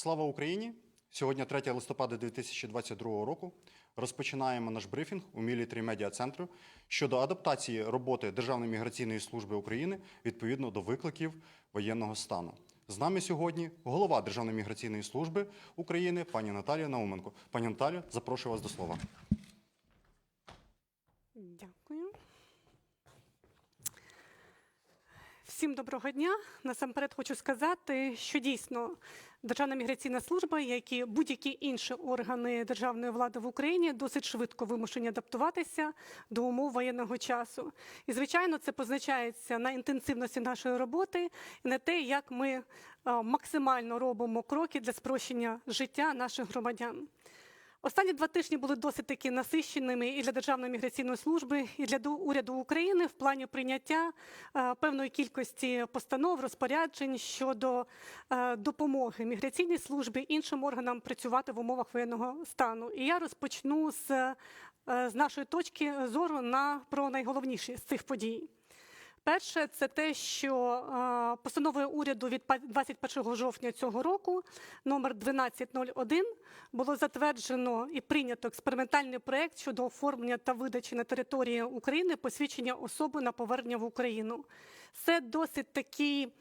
Слава Україні! Сьогодні 3 листопада 2022 року. Розпочинаємо наш брифінг у Military Media Центру щодо адаптації роботи Державної міграційної служби України відповідно до викликів воєнного стану. З нами сьогодні голова Державної міграційної служби України пані Наталія Науменко. Пані Наталія, запрошую вас до слова. Дякую. Всім доброго дня. Насамперед хочу сказати, що дійсно Державна міграційна служба, як і будь-які інші органи державної влади в Україні, досить швидко вимушені адаптуватися до умов воєнного часу. І, звичайно, це позначається на інтенсивності нашої роботи і на те, як ми максимально робимо кроки для спрощення життя наших громадян. Останні два тижні були досить таки насищеними і для Державної міграційної служби, і для ду- уряду України в плані прийняття е, певної кількості постанов, розпоряджень щодо е, допомоги міграційній службі іншим органам працювати в умовах воєнного стану. І я розпочну з, е, з нашої точки зору на про найголовніші з цих подій. Перше, це те, що е, постановою уряду від па- 21 жовтня цього року, номер 1201, було затверджено і прийнято експериментальний проект щодо оформлення та видачі на території України посвідчення особи на повернення в Україну. Це досить такий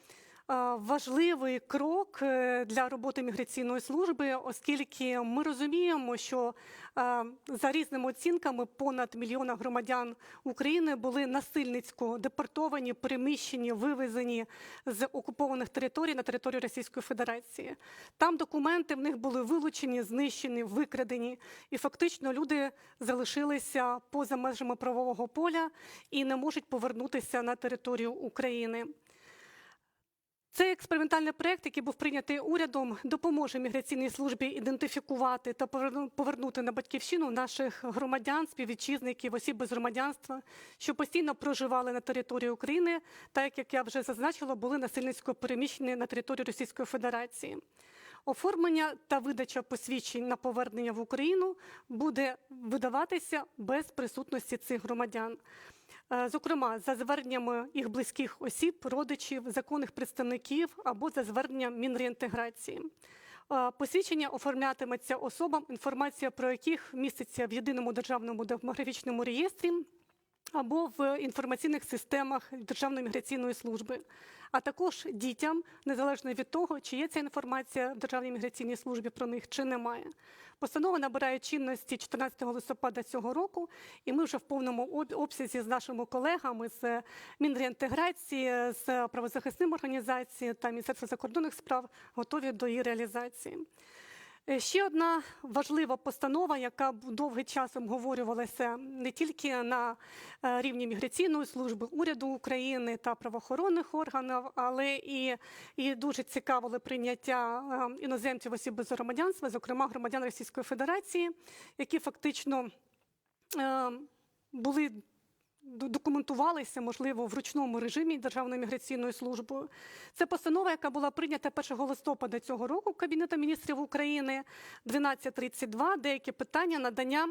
важливий крок е, для роботи міграційної служби, оскільки ми розуміємо, що е, за різними оцінками понад мільйона громадян України були насильницько депортовані, переміщені, вивезені з окупованих територій на територію Російської Федерації. Там документи в них були вилучені, знищені, викрадені, і фактично люди залишилися поза межами правового поля і не можуть повернутися на територію України. Цей експериментальний проект, який був прийнятий урядом, допоможе міграційній службі ідентифікувати та поверну- повернути на батьківщину наших громадян, співвітчизників, осіб без громадянства, що постійно проживали на території України, так як я вже зазначила, були насильницько переміщені на територію Російської Федерації. Оформлення та видача посвідчень на повернення в Україну буде видаватися без присутності цих громадян. Е, Зокрема, за зверненнями їх близьких осіб, родичів, законних представників або за зверненням Мінреінтеграції. Е, Посвідчення оформлятиметься особам, інформація про яких міститься в єдиному державному демографічному реєстрі або в інформаційних системах Державної міграційної служби, а також дітям, незалежно від того, чи є ця інформація в Державній міграційній службі про них, чи немає. Постанова набирає чинності 14 листопада цього року, і ми вже в повному обсязі з нашими колегами з Мінреінтеграції, з правозахисними організаціями та Міністерства закордонних справ готові до її реалізації. Е, Ще одна важлива постанова, яка довгий час обговорювалася не тільки на е, рівні міграційної служби, уряду України та правоохоронних органів, але і, і дуже цікавили прийняття е, іноземців осіб без громадянства, зокрема громадян Російської Федерації, які фактично були документувалися, можливо, в ручному режимі Державною міграційною службою. Це постанова, яка була прийнята 1 листопада цього року Кабінетом міністрів України 1232. Деякі питання надання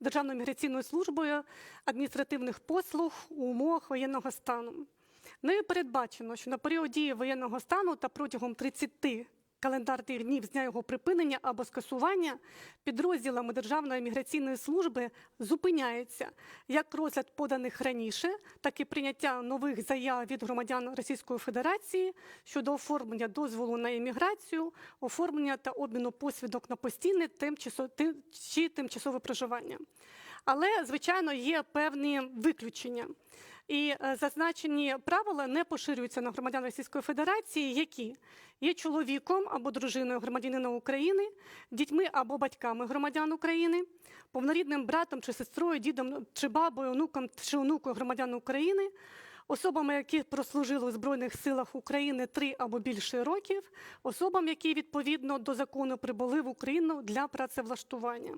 Державною міграційною службою адміністративних послуг у умовах воєнного стану. Нею передбачено, що на період дії воєнного стану та протягом 30 календарних днів з дня його припинення або скасування підрозділами Державної міграційної служби зупиняється як розгляд поданих раніше, так і прийняття нових заяв від громадян Російської Федерації щодо оформлення дозволу на імміграцію, оформлення та обміну посвідок на постійне чи тимчасове проживання. Але, звичайно, є певні виключення. І е, зазначені правила не поширюються на громадян Російської Федерації, які є чоловіком або дружиною громадянина України, дітьми або батьками громадян України, повнорідним братом чи сестрою, дідом чи бабою, онуком чи онукою громадян України, особами, які прослужили у Збройних силах України три або більше років, особам, які відповідно до закону прибули в Україну для працевлаштування.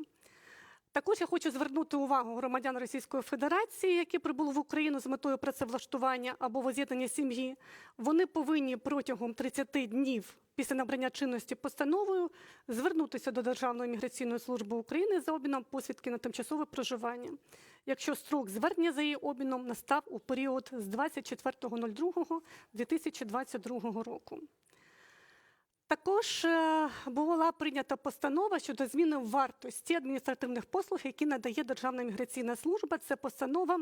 Також я хочу звернути увагу громадян Російської Федерації, які прибули в Україну з метою працевлаштування або воз'єднання сім'ї. Вони повинні протягом 30 днів після набрання чинності постановою звернутися до Державної міграційної служби України за обміном посвідки на тимчасове проживання, якщо строк звернення за її обміном настав у період з 24.02.2022 року. Також е, була прийнята постанова щодо зміни вартості адміністративних послуг, які надає Державна міграційна служба. Це постанова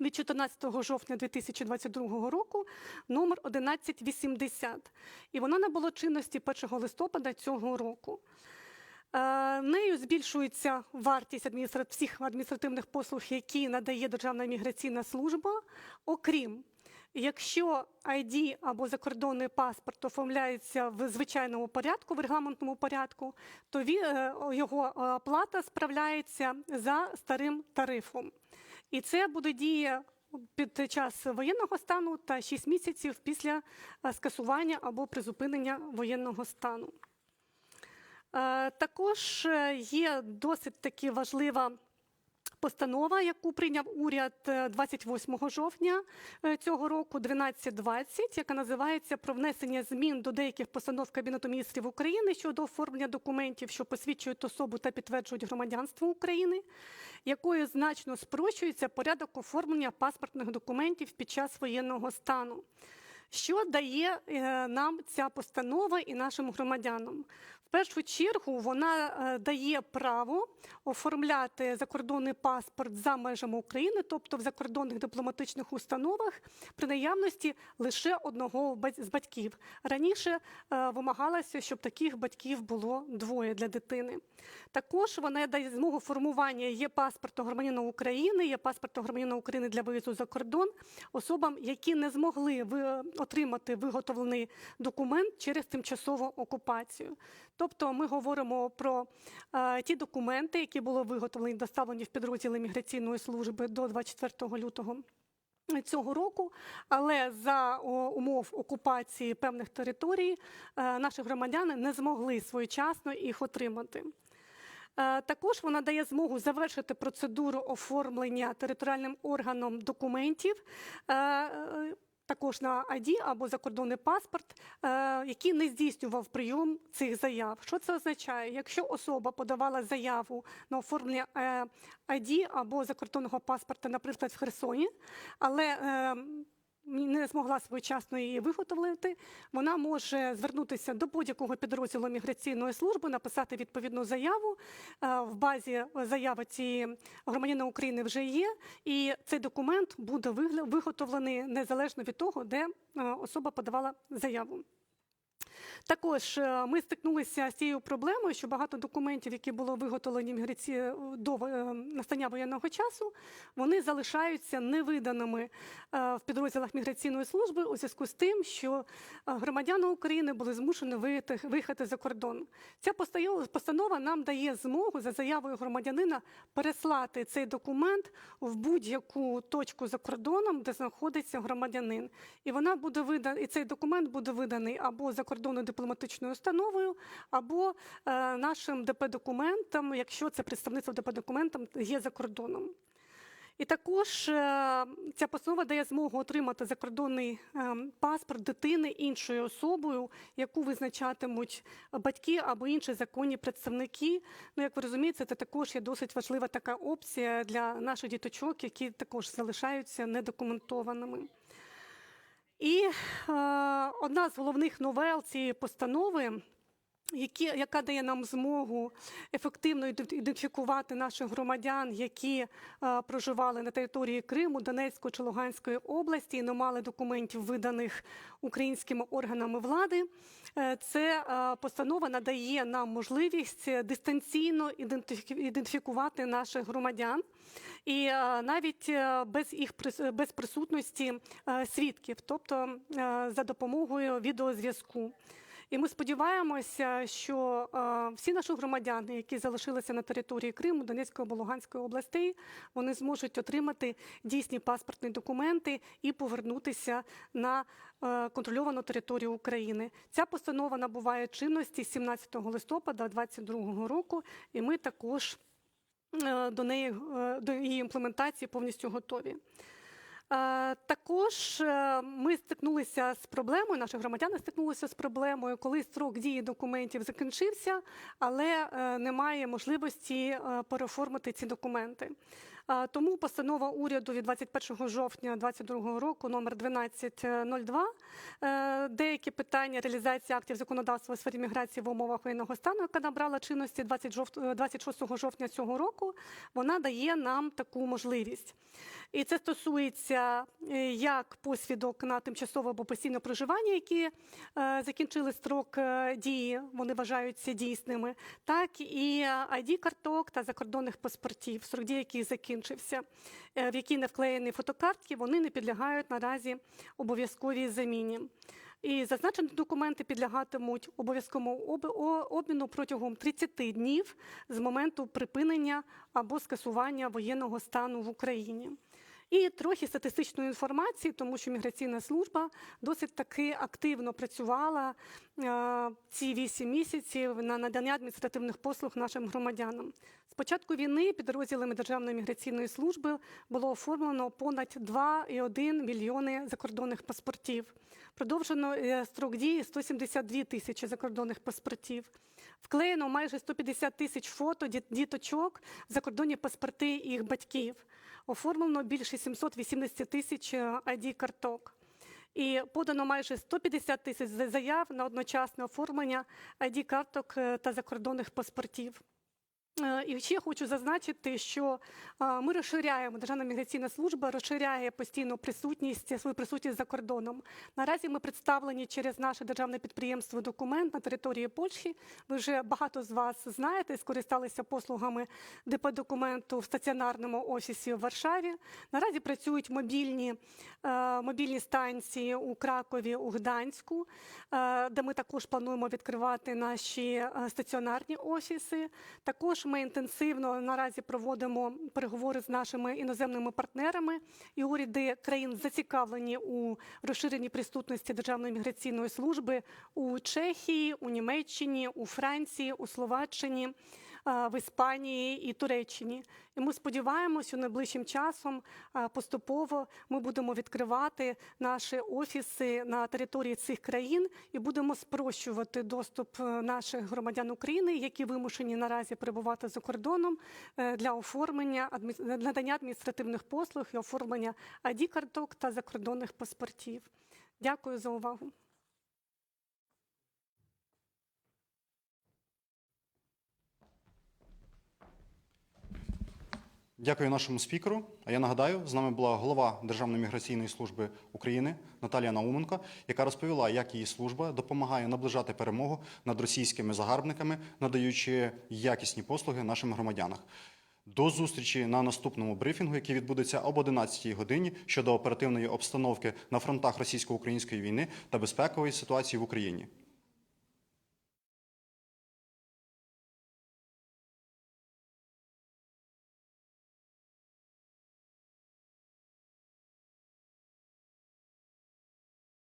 від 14 жовтня 2022 року, номер 1180. І вона набула чинності 1 листопада цього року. Е, Нею збільшується вартість адміністра... всіх адміністративних послуг, які надає Державна міграційна служба, окрім Якщо ID або закордонний паспорт оформляється в звичайному порядку, в регламентному порядку, то е, його е, плата справляється за старим тарифом. І це буде діє під час воєнного стану та 6 місяців після е, скасування або призупинення воєнного стану. Також є досить таки важлива постанова, яку прийняв уряд е, 28 жовтня е, цього року, 1220, яка називається про внесення змін до деяких постанов Кабінету міністрів України щодо оформлення документів, що посвідчують особу та підтверджують громадянство України, якою значно спрощується порядок оформлення паспортних документів під час воєнного стану. Що дає е, нам ця постанова і нашим громадянам? Першу чергу вона е, дає право оформляти закордонний паспорт за межами України, тобто в закордонних дипломатичних установах, при наявності лише одного з батьків. Раніше е, вимагалося, щоб таких батьків було двоє для дитини. Також вона дає змогу формування є паспорту громадянина України, є паспорту громадянина України для виїзду за кордон особам, які не змогли отримати виготовлений документ через тимчасову окупацію. Тобто ми говоримо про е, ті документи, які були виготовлені доставлені в підрозділи міграційної служби до 24 лютого. Цього року, але за умов окупації певних територій е, наші громадяни не змогли своєчасно їх отримати. Е, Також вона дає змогу завершити процедуру оформлення територіальним органом документів. Е, е, Також на ID або закордонний паспорт, е, який не здійснював прийом цих заяв. Що це означає? Якщо особа подавала заяву на оформлення е, ID або закордонного паспорта, наприклад, в Херсоні, але е, не змогла своєчасно її виготовити, вона може звернутися до будь-якого підрозділу міграційної служби, написати відповідну заяву. Е, В базі заяви цієї громадянина України вже є, і цей документ буде виготовлений незалежно від того, де е, особа подавала заяву. Також е, ми стикнулися з цією проблемою, що багато документів, які були виготовлені міграці... до е, настання воєнного часу, вони залишаються невиданими е, в підрозділах міграційної служби у зв'язку з тим, що е, громадяни України були змушені виїхати, за кордон. Ця постанова нам дає змогу за заявою громадянина переслати цей документ в будь-яку точку за кордоном, де знаходиться громадянин. І вона буде вида... і цей документ буде виданий або закордонною дипломатичною установою, або е, нашим ДП-документом, якщо це представництво ДП-документом є за кордоном. І також е, ця постанова дає змогу отримати закордонний е, паспорт дитини іншою особою, яку визначатимуть батьки або інші законні представники. Ну, як ви розумієте, це також є досить важлива така опція для наших діточок, які також залишаються недокументованими. І е, одна з головних новел цієї постанови, які, яка дає нам змогу ефективно іде- ідентифікувати наших громадян, які е, проживали на території Криму, Донецької чи Луганської області і не мали документів, виданих українськими органами влади. Е, Це е, постанова надає нам можливість дистанційно ідентифікувати наших громадян. І е, навіть е, без їх без присутності е, свідків, тобто е, за допомогою відеозв'язку. І ми сподіваємося, що е, всі наші громадяни, які залишилися на території Криму, Донецької або Луганської областей, вони зможуть отримати дійсні паспортні документи і повернутися на е, контрольовану територію України. Ця постанова набуває чинності 17 листопада 2022 року, і ми також е, до неї до її імплементації повністю готові. Е, Також е, ми стикнулися з проблемою, наші громадяни стикнулися з проблемою, коли строк дії документів закінчився, але е, немає можливості переоформити ці документи. Тому постанова уряду від 21 жовтня 2022 року номер 1202 е, деякі питання реалізації актів законодавства у сфері міграції в умовах воєнного стану, яка набрала чинності 20 жовт- е, 26 жовтня цього року, вона дає нам таку можливість. І це стосується е, як посвідок на тимчасове або постійне проживання, які закінчили строк дії, вони вважаються дійсними, так і ID-карток та закордонних паспортів, срок дії яких закінчився, е, в які не вклеєні фотокартки, вони не підлягають наразі обов'язковій заміні. І зазначені документи підлягатимуть обов'язковому обміну протягом 30 днів з моменту припинення або скасування воєнного стану в Україні. І трохи статистичної інформації, тому що міграційна служба досить таки активно працювала е, ці 8 місяців на надання адміністративних послуг нашим громадянам. З початку війни підрозділами Державної міграційної служби було оформлено понад 2,1 мільйони закордонних паспортів. Продовжено е, строк дії 172 тисячі закордонних паспортів. Вклеєно майже 150 тисяч фото діточок закордонні паспорти їх батьків. Оформлено більше 780 тисяч ID-карток. І подано майже 150 тисяч за- заяв на одночасне оформлення ID-карток е, та закордонних паспортів. Е, І ще хочу зазначити, що е, ми розширяємо Державна міграційна служба розширяє постійну присутність свою присутність за кордоном. Наразі ми представлені через наше державне підприємство документ на території Польщі. Ви вже багато з вас знаєте, скористалися послугами ДП документу в стаціонарному офісі в Варшаві. Наразі працюють мобільні, е, мобільні станції у Кракові, у Гданську, де ми також плануємо відкривати наші стаціонарні офіси. Також ми інтенсивно наразі проводимо переговори з нашими іноземними партнерами, і уряди країн зацікавлені у розширенні присутності Державної міграційної служби у Чехії, у Німеччині, у Франції, у Словаччині. В Іспанії і Туреччині, і ми сподіваємося, що найближчим часом поступово ми будемо відкривати наші офіси на території цих країн і будемо спрощувати доступ е, наших громадян України, які вимушені наразі перебувати за кордоном е, для оформлення надання адміністративних послуг і оформлення ID-карток та закордонних паспортів. Дякую за увагу. Дякую нашому спікеру. А я нагадаю, з нами була голова Державної міграційної служби України Наталія Науменко, яка розповіла, як її служба допомагає наближати перемогу над російськими загарбниками, надаючи якісні послуги нашим громадянам. До зустрічі на наступному брифінгу, який відбудеться об 11 годині щодо оперативної обстановки на фронтах російсько-української війни та безпекової ситуації в Україні.